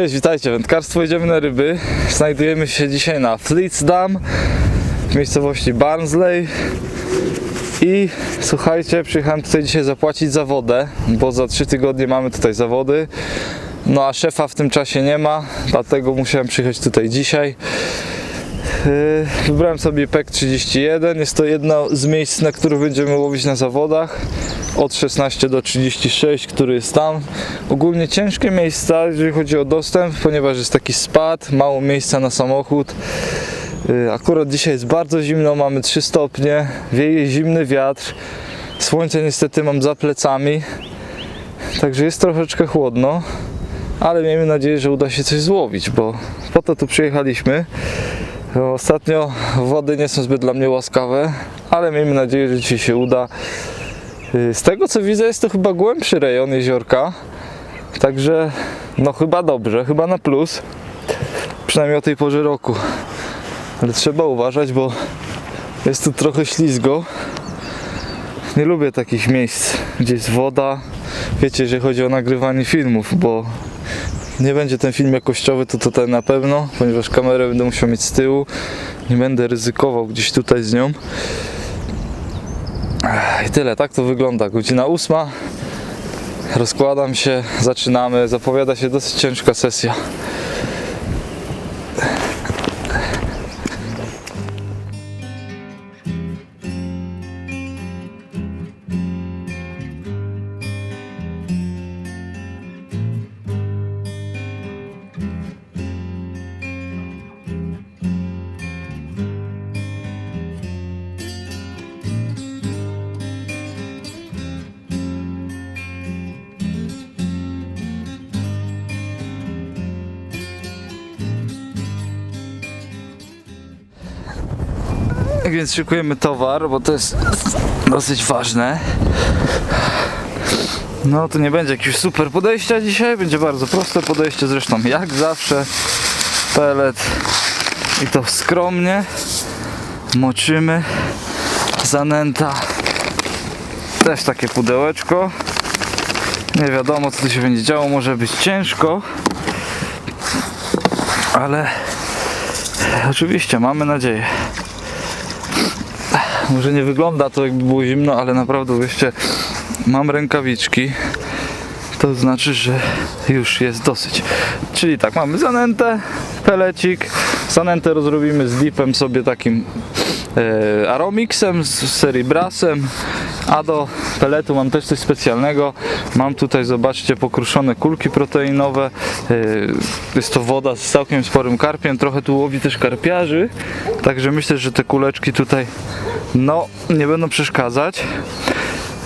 Cześć, witajcie. Wędkarstwo idziemy na ryby. Znajdujemy się dzisiaj na Fleets Dam w miejscowości Barnsley. I słuchajcie, przyjechałem tutaj dzisiaj zapłacić za wodę, bo za 3 tygodnie mamy tutaj zawody. No a szefa w tym czasie nie ma, dlatego musiałem przyjechać tutaj dzisiaj. Yy, Wybrałem sobie PEK 31. Jest to jedno z miejsc, na których będziemy łowić na zawodach. Od 16 do 36, który jest tam. Ogólnie ciężkie miejsca, jeżeli chodzi o dostęp, ponieważ jest taki spad, mało miejsca na samochód. Yy, Akurat dzisiaj jest bardzo zimno, mamy 3 stopnie, wieje zimny wiatr. Słońce niestety mam za plecami, także jest troszeczkę chłodno, ale miejmy nadzieję, że uda się coś złowić, bo po to tu przyjechaliśmy. Ostatnio wody nie są zbyt dla mnie łaskawe, ale miejmy nadzieję, że dzisiaj się uda. Yy, Z tego co widzę, jest to chyba głębszy rejon jeziorka, także no chyba dobrze, chyba na plus, przynajmniej o tej porze roku. Ale trzeba uważać, bo jest tu trochę ślizgo. Nie lubię takich miejsc, gdzie jest woda. Wiecie, jeżeli chodzi o nagrywanie filmów, bo nie będzie ten film jakościowy, to tutaj na pewno, ponieważ kamerę będę musiał mieć z tyłu. Nie będę ryzykował gdzieś tutaj z nią. I tyle, tak to wygląda. Godzina ósma. Rozkładam się, zaczynamy. Zapowiada się dosyć ciężka sesja. Więc szykujemy towar, bo to jest dosyć ważne. No to nie będzie jakiegoś super podejścia dzisiaj, będzie bardzo proste podejście, zresztą jak zawsze. Pelet i to skromnie. Moczymy. Zanęta. Też takie pudełeczko. Nie wiadomo co tu się będzie działo, może być ciężko. Ale oczywiście mamy nadzieję. Może nie wygląda to jakby było zimno, ale naprawdę wiecie, mam rękawiczki. To znaczy, że już jest dosyć. Czyli tak, mamy zanętę, pelecik. Zanętę rozrobimy z dipem sobie takim Aromixem z serii Brasem. A do peletu mam też coś specjalnego. Mam tutaj, zobaczcie, pokruszone kulki proteinowe. E, jest to woda z całkiem sporym karpiem. Trochę tu łowi też karpiarzy. Także myślę, że te kuleczki tutaj no, nie będą przeszkadzać.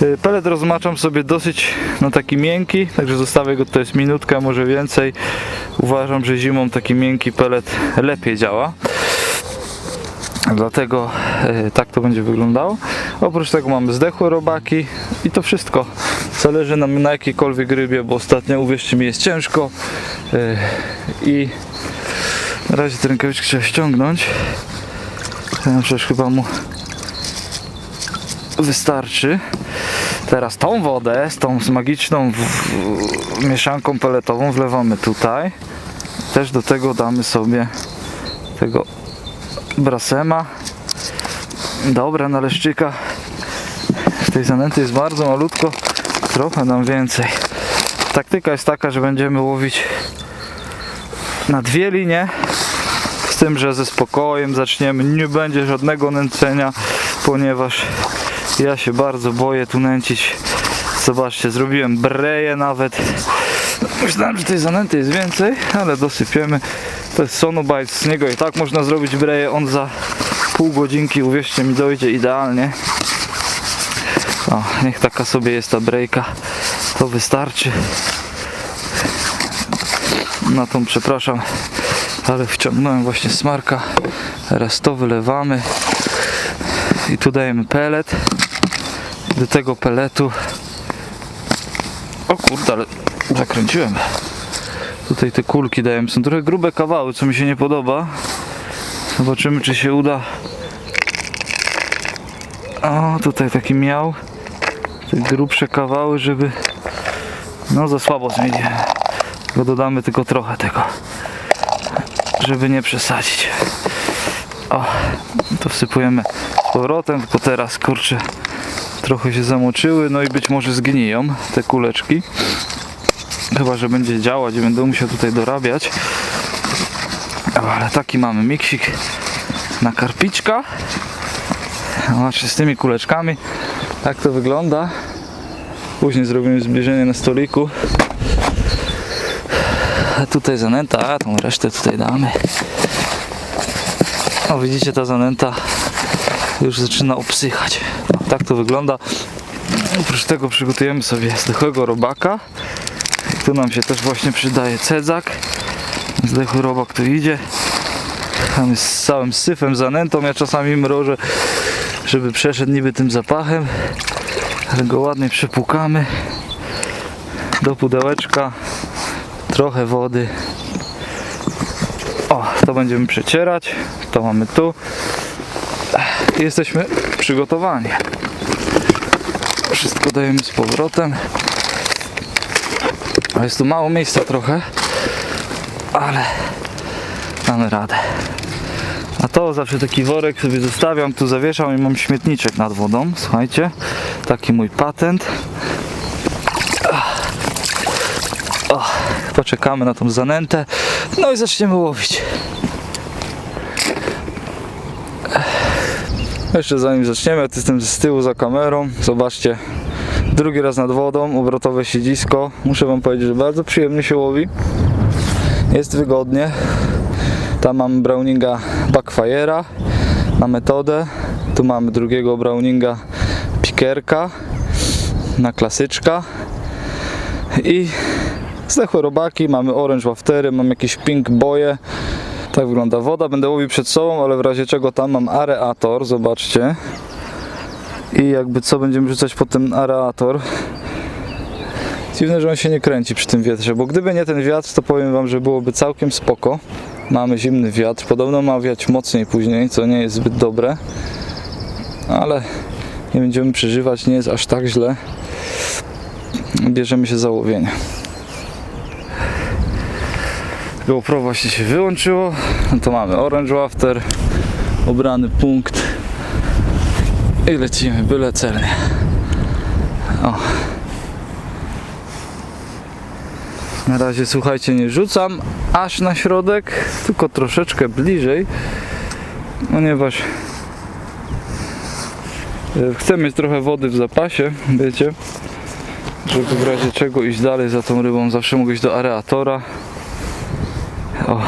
Y, Pelet rozmaczam sobie dosyć no taki miękki, także zostawię go to jest minutka, może więcej. Uważam, że zimą taki miękki pelet lepiej działa. Dlatego y, tak to będzie wyglądało. Oprócz tego mamy zdechłe robaki i to wszystko. Zależy nam na jakiejkolwiek rybie, bo ostatnio uwierzcie mi jest ciężko. Y, I na razie te rękawiczki trzeba ściągnąć. Ja przecież chyba mu wystarczy. Teraz tą wodę z tą magiczną w, w, mieszanką peletową wlewamy tutaj. Też do tego damy sobie tego brasema. Dobra, na leszczyka. W tej zanęty jest bardzo malutko, trochę nam więcej. Taktyka jest taka, że będziemy łowić na dwie linie. Z tym, że ze spokojem zaczniemy. Nie będzie żadnego nęcenia, ponieważ ja się bardzo boję tu nęcić. Zobaczcie, zrobiłem breję nawet. Myślałem, że tej zanęty jest więcej, ale dosypiemy. To jest Sonobite, z niego i tak można zrobić breję. On za pół godzinki, uwierzcie mi, dojdzie idealnie. O, niech taka sobie jest ta brejka. To wystarczy. Na tą przepraszam, ale wciągnąłem właśnie smarka. Teraz to wylewamy i tu dajemy pelet. Do tego peletu. O kurde, ale zakręciłem. Tutaj te kulki dajemy. Są trochę grube kawały, co mi się nie podoba. Zobaczymy, czy się uda. O, tutaj taki miał. Te grubsze kawały, żeby. No, za słabo zmieniłem. Tylko dodamy tylko trochę tego, żeby nie przesadzić. O, to wsypujemy z powrotem, tylko teraz kurczę trochę się zamoczyły, no i być może zgniją te kuleczki. Chyba, że będzie działać i będę musiał tutaj dorabiać. Ale taki mamy miksik na karpiczka. Zobaczcie, z tymi kuleczkami. Tak to wygląda. Później zrobimy zbliżenie na stoliku. A tutaj zanęta, a tą resztę tutaj damy. O, widzicie, ta zanęta już zaczyna obsychać. Tak to wygląda. Oprócz tego przygotujemy sobie zdechłego robaka. Tu nam się też właśnie przydaje cedzak. Zdechły robak tu idzie. Tam jest z całym syfem, zanętą. Ja czasami mrożę, żeby przeszedł niby tym zapachem. Ale go ładnie przepłukamy. Do pudełeczka. Trochę wody. O, to będziemy przecierać. To mamy tu. Jesteśmy przygotowani. Wszystko dajemy z powrotem. A Jest tu mało miejsca trochę, ale damy radę. A to zawsze taki worek sobie zostawiam, tu zawieszam i mam śmietniczek nad wodą. Słuchajcie, taki mój patent. O, poczekamy na tą zanętę, no i zaczniemy łowić. Jeszcze zanim zaczniemy, ja jestem z tyłu za kamerą. Zobaczcie, drugi raz nad wodą, obrotowe siedzisko. Muszę Wam powiedzieć, że bardzo przyjemnie się łowi. Jest wygodnie. Tam mam Browninga Backfire'a na metodę. Tu mamy drugiego Browninga Pikerka na klasyczka. I zdechłe robaki, mamy orange waftery, mam jakieś pink boje. Tak wygląda woda. Będę łowił przed sobą, ale w razie czego tam mam areator, zobaczcie. I jakby co będziemy rzucać pod ten areator. Dziwne, że on się nie kręci przy tym wietrze, bo gdyby nie ten wiatr, to powiem wam, że byłoby całkiem spoko. Mamy zimny wiatr, podobno ma wiać mocniej później, co nie jest zbyt dobre. Ale nie będziemy przeżywać, nie jest aż tak źle. Bierzemy się za łowienie. GoPro właśnie się wyłączyło. No to mamy Orange Wafter, obrany punkt i lecimy byle celnie. O. Na razie słuchajcie, nie rzucam aż na środek, tylko troszeczkę bliżej, ponieważ e, chcę mieć trochę wody w zapasie, wiecie, żeby w razie czego iść dalej za tą rybą, zawsze mogę iść do areatora. O.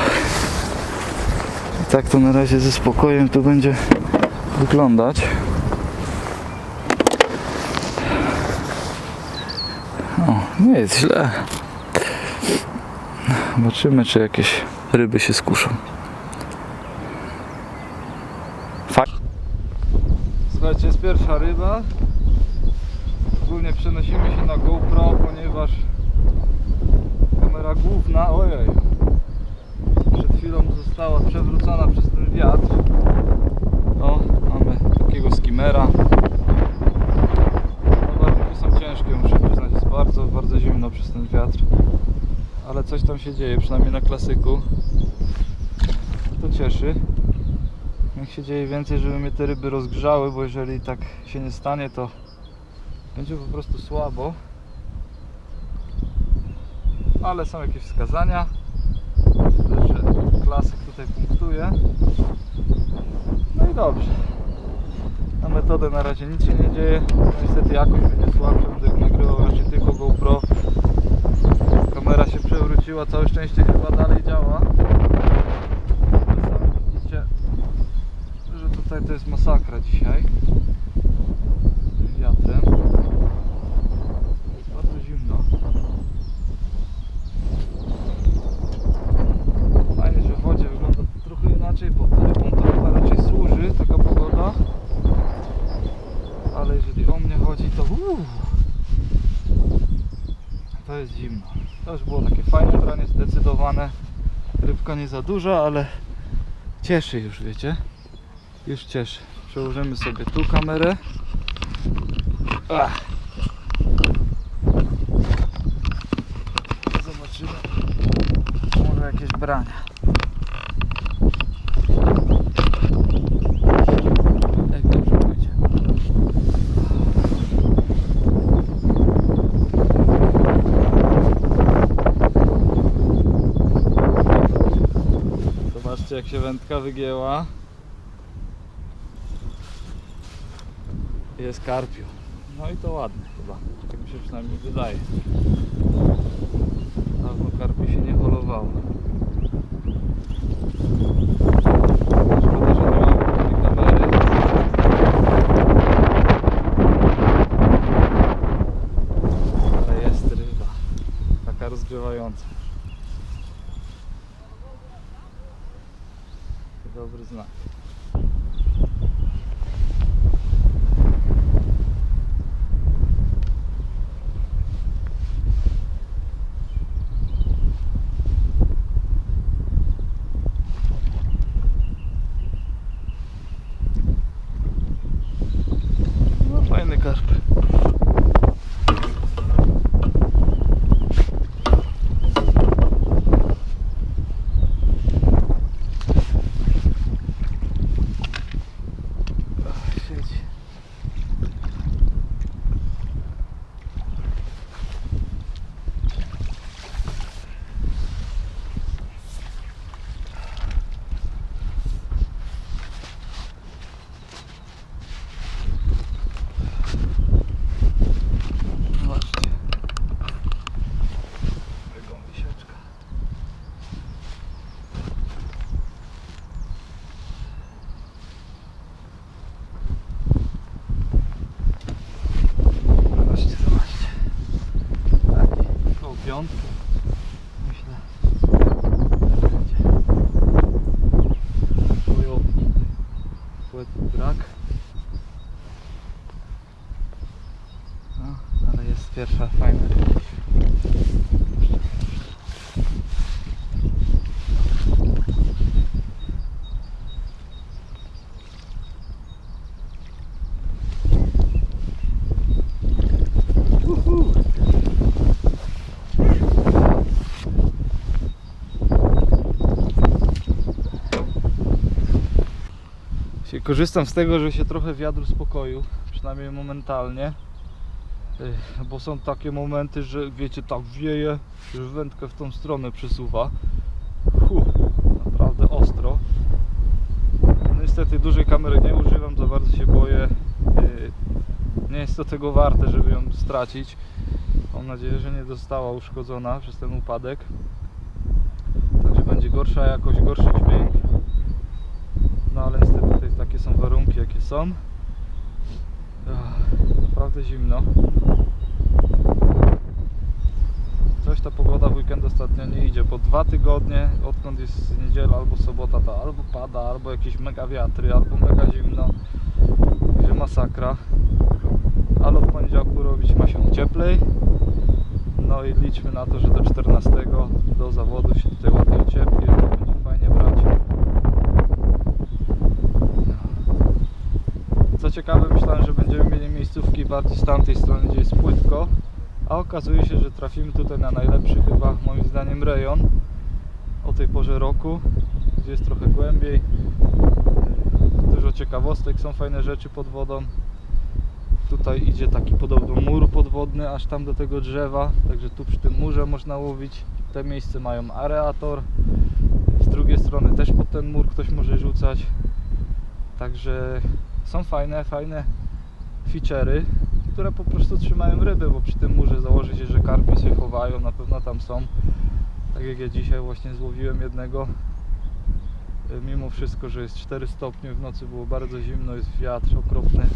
I tak to na razie ze spokojem tu będzie wyglądać. O, nie jest źle. Zobaczymy, czy jakieś ryby się skuszą. Fajnie. Słuchajcie, jest pierwsza ryba. Ogólnie przenosimy się na GoPro, ponieważ kamera główna, ojej, przed chwilą została przewrócona przez ten wiatr. O, mamy takiego skimera. No, warunki są ciężkie, muszę przyznać, jest bardzo, bardzo zimno przez ten wiatr. Ale coś tam się dzieje, przynajmniej na klasyku. To cieszy. Niech się dzieje więcej, żeby mnie te ryby rozgrzały, bo jeżeli tak się nie stanie, to będzie po prostu słabo. Ale są jakieś wskazania. Że klasyk tutaj punktuje. No i dobrze. Na metodę na razie nic się nie dzieje. No Niestety jakość będzie słabsza, będę nagrywał raczej tylko GoPro. Kamera się przewróciła, całe szczęście chyba dalej działa. Sami widzicie, że tutaj to jest masakra dzisiaj. Z wiatrem. Jest bardzo zimno. Fajnie, że w wodzie wygląda to trochę inaczej, bo rybom to chyba raczej służy taka pogoda. Ale jeżeli o mnie chodzi, to uuu, to jest zimno. To już było takie fajne branie, zdecydowane. Nie za duża, ale cieszy już, wiecie? Już cieszy. Przełożymy sobie tu kamerę. Ach. Zobaczymy. brania. Jak dobrze pójdzie. Zobaczcie jak się wędka wygięła. Jest karpiu. No i to ładne chyba. Tak mi się przynajmniej wydaje. Dawno karpi się nie holowało. образно. Korzystam z tego, że się trochę wiatr spokoju, przynajmniej momentalnie. Bo są takie momenty, że wiecie, tak wieje, że wędkę w tą stronę przesuwa. Huh, naprawdę ostro. No Niestety dużej kamery nie używam, za bardzo się boję. Nie jest to tego warte, żeby ją stracić. Mam nadzieję, że nie została uszkodzona przez ten upadek. Także będzie gorsza jakość, gorszy dźwięk. No ale niestety tutaj takie są warunki, jakie są. Naprawdę zimno. Coś ta pogoda w weekend ostatnio nie idzie. Po dwa tygodnie, odkąd jest niedziela albo sobota, to albo pada, albo jakieś mega wiatry, albo mega zimno. Także masakra. Ale od poniedziałku robić ma się cieplej. No i liczmy na to, że do 14 do zawodu się tutaj ładnie ciepnie, będzie fajnie brać. Co ciekawe, myślałem, że będziemy mieli miejscówki bardziej z tamtej strony, gdzie jest płytko, a okazuje się, że trafimy tutaj na najlepszy chyba moim zdaniem rejon o tej porze roku, gdzie jest trochę głębiej, dużo ciekawostek, są fajne rzeczy pod wodą. Tutaj idzie taki podobno mur podwodny aż tam do tego drzewa, także tu przy tym murze można łowić. Te miejsce mają areator. Z drugiej strony też pod ten mur ktoś może rzucać. Także są fajne, fajne feature'y, które po prostu trzymają ryby, bo przy tym murze założy się, że karpi się chowają, na pewno tam są. Tak jak ja dzisiaj właśnie złowiłem jednego. Y, Mimo wszystko, że jest 4 stopnie, w nocy było bardzo zimno, jest wiatr okropny.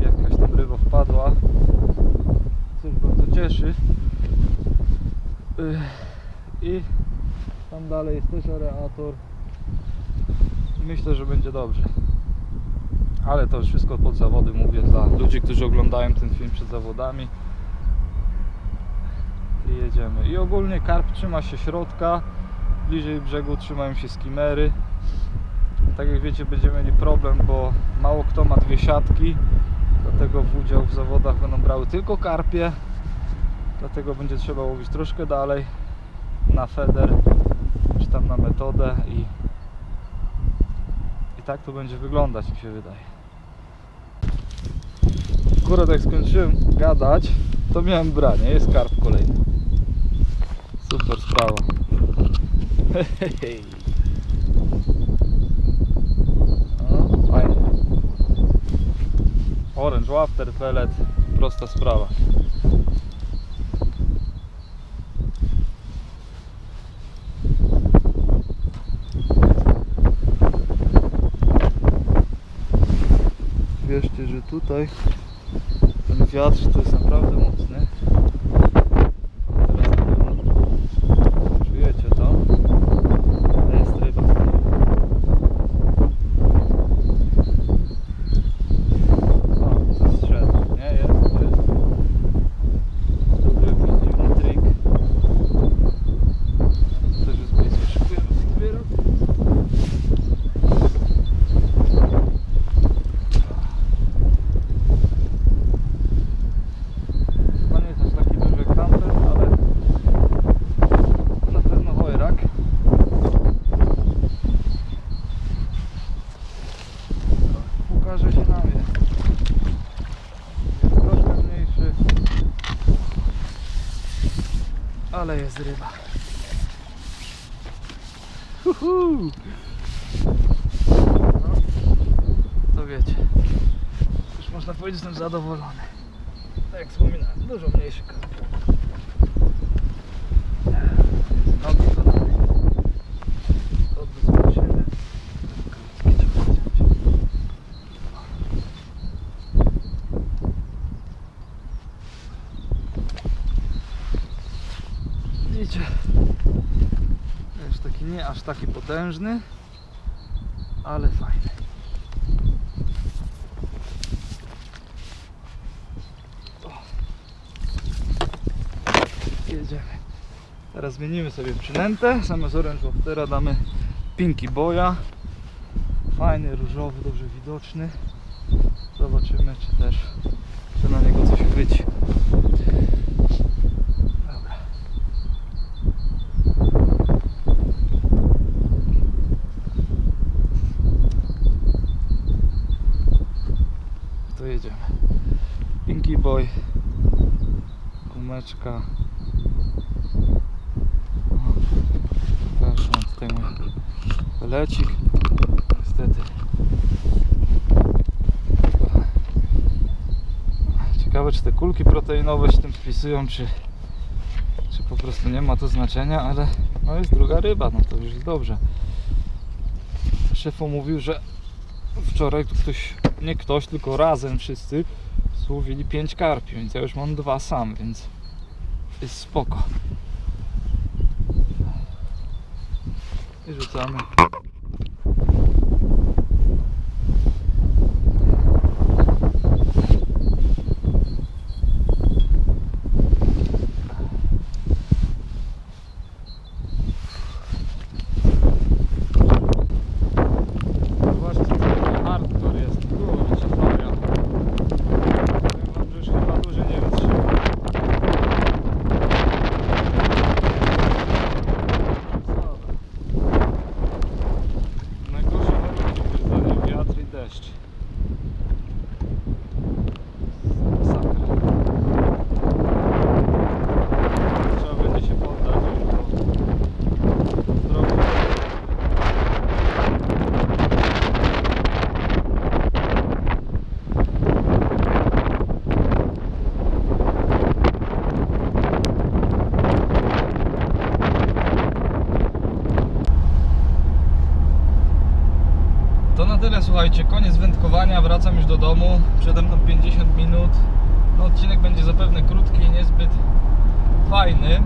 Jakaś tam ryba wpadła. Co już bardzo cieszy. Y, I tam dalej jest też areator. Myślę, że będzie dobrze. Ale to już wszystko pod zawody mówię dla ludzi, którzy oglądają ten film przed zawodami. I jedziemy. I ogólnie karp trzyma się środka, bliżej brzegu trzymają się skimery. Tak jak wiecie, będziemy mieli problem, bo mało kto ma dwie siatki, dlatego w udział w zawodach będą brały tylko karpie. Dlatego będzie trzeba łowić troszkę dalej na feder czy tam na metodę i i tak to będzie wyglądać mi się wydaje. Akurat jak skończyłem gadać, to miałem branie, jest karp kolejny. Super sprawa. Hej. No. Orange Wafter Pellet, prosta sprawa. Wierzcie, że tutaj ten wiatr to jest naprawdę mocny. Teraz na pewno czujecie to. Ale jest ryba. O, zestrzedł. Nie, jest, jest. Dobry jakiś trik. Też jest blisko. Szykujemy się dopiero. Chyba nie jest aż taki duży jak tamten, ale na pewno chojrak. Ukaże się na mnie. Jest troszkę mniejszy, ale jest ryba. Uhu. No, to wiecie. Już można powiedzieć, że jestem zadowolony. Tak jak wspominałem, dużo mniejszy karp. Nogi podane. Odwrót zobaczymy. Krótki trzeba wziąć. Widzicie? Już taki nie aż taki potężny, ale fajny. Jedziemy. Teraz zmienimy sobie przynętę. Zamiast Orange Waftera damy Pinky Boya. Fajny, różowy, dobrze widoczny. Zobaczymy, czy też czy na niego coś chwyci. Dobra. To jedziemy. Pinky Boy. Gumeczka. Pokażę wam tutaj mój pelecik. Niestety. Ciekawe czy te kulki proteinowe się tym spisują, czy, czy po prostu nie ma to znaczenia, ale no jest druga ryba, no to już jest dobrze. Szefo mówił, że wczoraj ktoś, nie ktoś, tylko razem wszyscy złowili 5 karpi, więc ja już mam dwa sam, więc jest spoko. I rzucamy. Zobaczcie, co taki hardcore jest. Kurczę, Maria. Powiem wam, że już chyba dłużej nie wytrzymam. Najgorsze warunki wyrzucanie wiatr i deszcz. Masakra. Trzeba będzie się poddać już, bo zdrowie To na tyle, słuchajcie, koniec wracam już do domu, przede mną 50 minut. No, odcinek będzie zapewne krótki i niezbyt fajny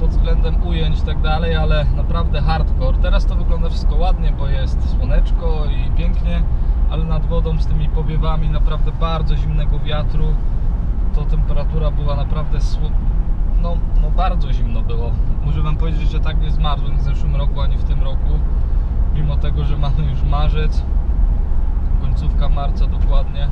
pod względem ujęć i tak dalej, ale naprawdę hardcore. Teraz to wygląda wszystko ładnie, bo jest słoneczko i pięknie, ale nad wodą z tymi powiewami naprawdę bardzo zimnego wiatru, to temperatura była naprawdę no, no bardzo zimno było. Muszę wam powiedzieć, że tak nie zmarzłem w zeszłym roku ani w tym roku mimo tego, że mamy już marzec, marca dokładnie,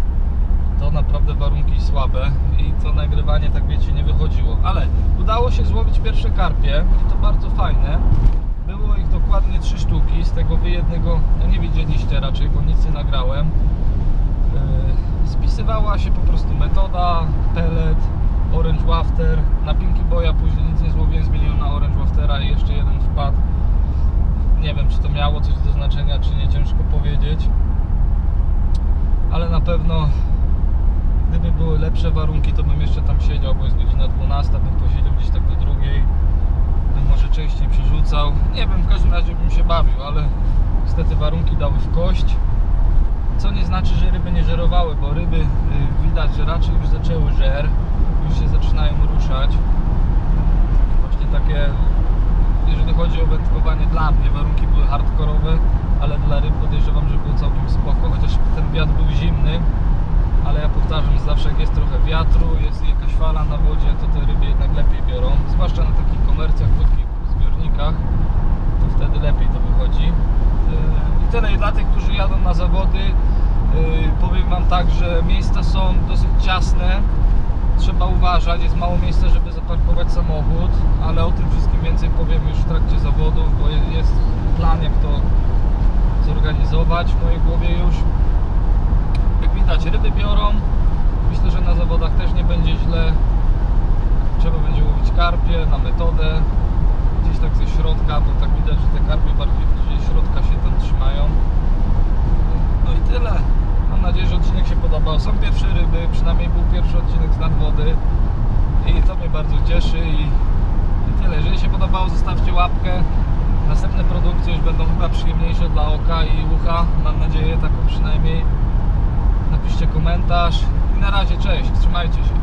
to naprawdę warunki słabe i to nagrywanie, tak wiecie, nie wychodziło. Ale udało się złowić pierwsze karpie i to bardzo fajne. Było ich dokładnie trzy sztuki, z tego wy jednego nie widzieliście raczej, bo nic nie nagrałem. Yy, Spisywała się po prostu metoda, pellet, orange wafter. Na Pinky Boya później nic nie złowiłem, zmieniłem na orange waftera i jeszcze jeden wpadł. Nie wiem, czy to miało coś do znaczenia, czy nie, ciężko powiedzieć. Ale na pewno, gdyby były lepsze warunki, to bym jeszcze tam siedział, bo jest godzina 12, bym posiedział gdzieś tak do drugiej. Bym może częściej przerzucał. Nie wiem, w każdym razie bym się bawił, ale niestety warunki dały w kość. Co nie znaczy, że ryby nie żerowały, bo ryby y, widać, że raczej już zaczęły żer, już się zaczynają ruszać. Właśnie takie, jeżeli chodzi o wędkowanie dla mnie, warunki były hardkorowe, ale dla ryb podejrzewam, że było całkiem spoko, chociaż ten wiatr był zimny, ale ja powtarzam, zawsze jak jest trochę wiatru, jest jakaś fala na wodzie, to te ryby jednak lepiej biorą, zwłaszcza na takich komercjach, krótkich zbiornikach, to wtedy lepiej to wychodzi. Yy, I tyle, dla tych, którzy jadą na zawody, yy, powiem Wam tak, że miejsca są dosyć ciasne, trzeba uważać, jest mało miejsca, żeby zaparkować samochód, ale o tym wszystkim więcej powiem już w trakcie zawodów, bo je- jest plan jak to zorganizować w mojej głowie już. Jak widać ryby biorą, myślę, że na zawodach też nie będzie źle. Trzeba będzie łowić karpie na metodę, gdzieś tak ze środka, bo tak widać, że te karpie bardziej ze środka się tam trzymają. No i tyle. Mam nadzieję, że odcinek się podobał. Są pierwsze ryby, przynajmniej był pierwszy odcinek z nadwody i to mnie bardzo cieszy i, i tyle. Jeżeli się podobało, zostawcie łapkę. Następne produkcje już będą chyba przyjemniejsze dla oka i ucha, mam nadzieję, taką przynajmniej. Napiszcie komentarz i na razie, cześć, trzymajcie się.